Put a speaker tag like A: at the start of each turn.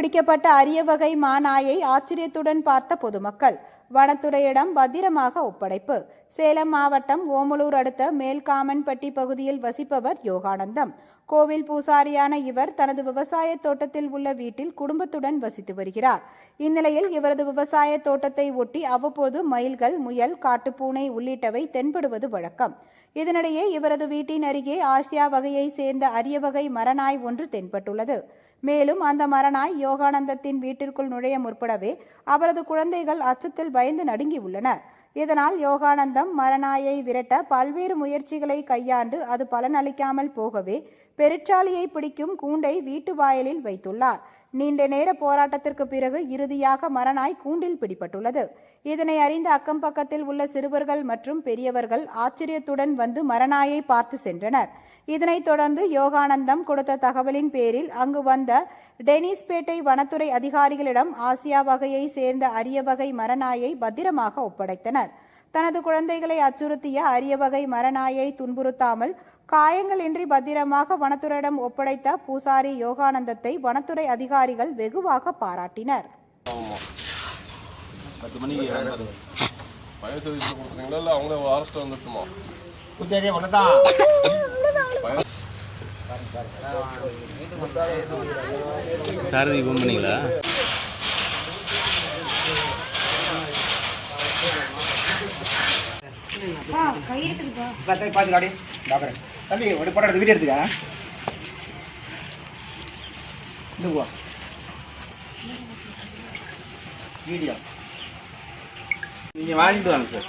A: பிடிக்கப்பட்ட அரிய வகை மாநாயை ஆச்சரியத்துடன் பார்த்த பொதுமக்கள். வனத்துறையிடம் பத்திரமாக ஒப்படைப்பு. சேலம் மாவட்டம் ஓமலூர் அடுத்த மேல்காமன்பட்டி பகுதியில் வசிப்பவர் யோகானந்தம். கோவில் பூசாரியான இவர் தனது விவசாய தோட்டத்தில் உள்ள வீட்டில் குடும்பத்துடன் வசித்து வருகிறார். இந்நிலையில் இவரது விவசாய தோட்டத்தை ஒட்டி அவ்வப்போது மயில்கள் முயல் காட்டுப்பூனை உள்ளிட்டவை தென்படுவது வழக்கம். இதனிடையே இவரது வீட்டின் அருகே ஆசியா வகையை சேர்ந்த அரிய வகை மரநாய் ஒன்று தென்பட்டுள்ளது. மேலும் அந்த மரநாய் யோகானந்தத்தின் வீட்டிற்குள் நுழைய முற்படவே அவரது குழந்தைகள் அச்சத்தில் பயந்து நடுங்கி உள்ளனர். இதனால் யோகானந்தம் மரநாயை விரட்ட பல்வேறு முயற்சிகளை கையாண்டு அது பலனளிக்காமல் போகவே பெருச்சாலியை பிடிக்கும் கூண்டை வீட்டு வாயிலில் வைத்துள்ளார். நீண்ட நேர போராட்டத்திற்கு பிறகு இறுதியாக மரநாய் கூண்டில் பிடிபட்டுள்ளது. இதனை அறிந்த அக்கம் பக்கத்தில் உள்ள சிறுவர்கள் மற்றும் பெரியவர்கள் ஆச்சரியத்துடன் வந்து மரநாயை பார்த்து சென்றனர். இதனைத் தொடர்ந்து யோகானந்தம் கொடுத்த தகவலின் பேரில் அங்கு வந்த டெனிஸ்பேட்டை வனத்துறை அதிகாரிகளிடம் ஆசியா வகையை சேர்ந்த அரிய வகை மரநாயை பத்திரமாக ஒப்படைத்தனர். தனது குழந்தைகளை அச்சுறுத்திய அரிய வகை மரநாயை துன்புறுத்தாமல் காயங்களின்றி பத்திரமாக வனத்துறையிடம் ஒப்படைத்த பூசாரி யோகானந்தத்தை வனத்துறை அதிகாரிகள் வெகுவாக பாராட்டினர்.
B: பத்து மணிக்கு வந்தாரு ஃபயர் சர்வீஸில் கொடுக்குறீங்களா? இல்லை அவங்க ஃபாரஸ்ட் வந்துட்டுமா?
C: சரி ஒன்றுதான்
D: சாரதி ஃபோன் பண்ணீங்களா?
C: பார்த்து பார்த்து காடி பாக்குறேன் தம்பி ஒரு படம் எடுத்து வீடியோ எடுத்துக்கா. இந்த போ. வீடியோ. நீங்கள் வாங்கிட்டு வாங்க சார்.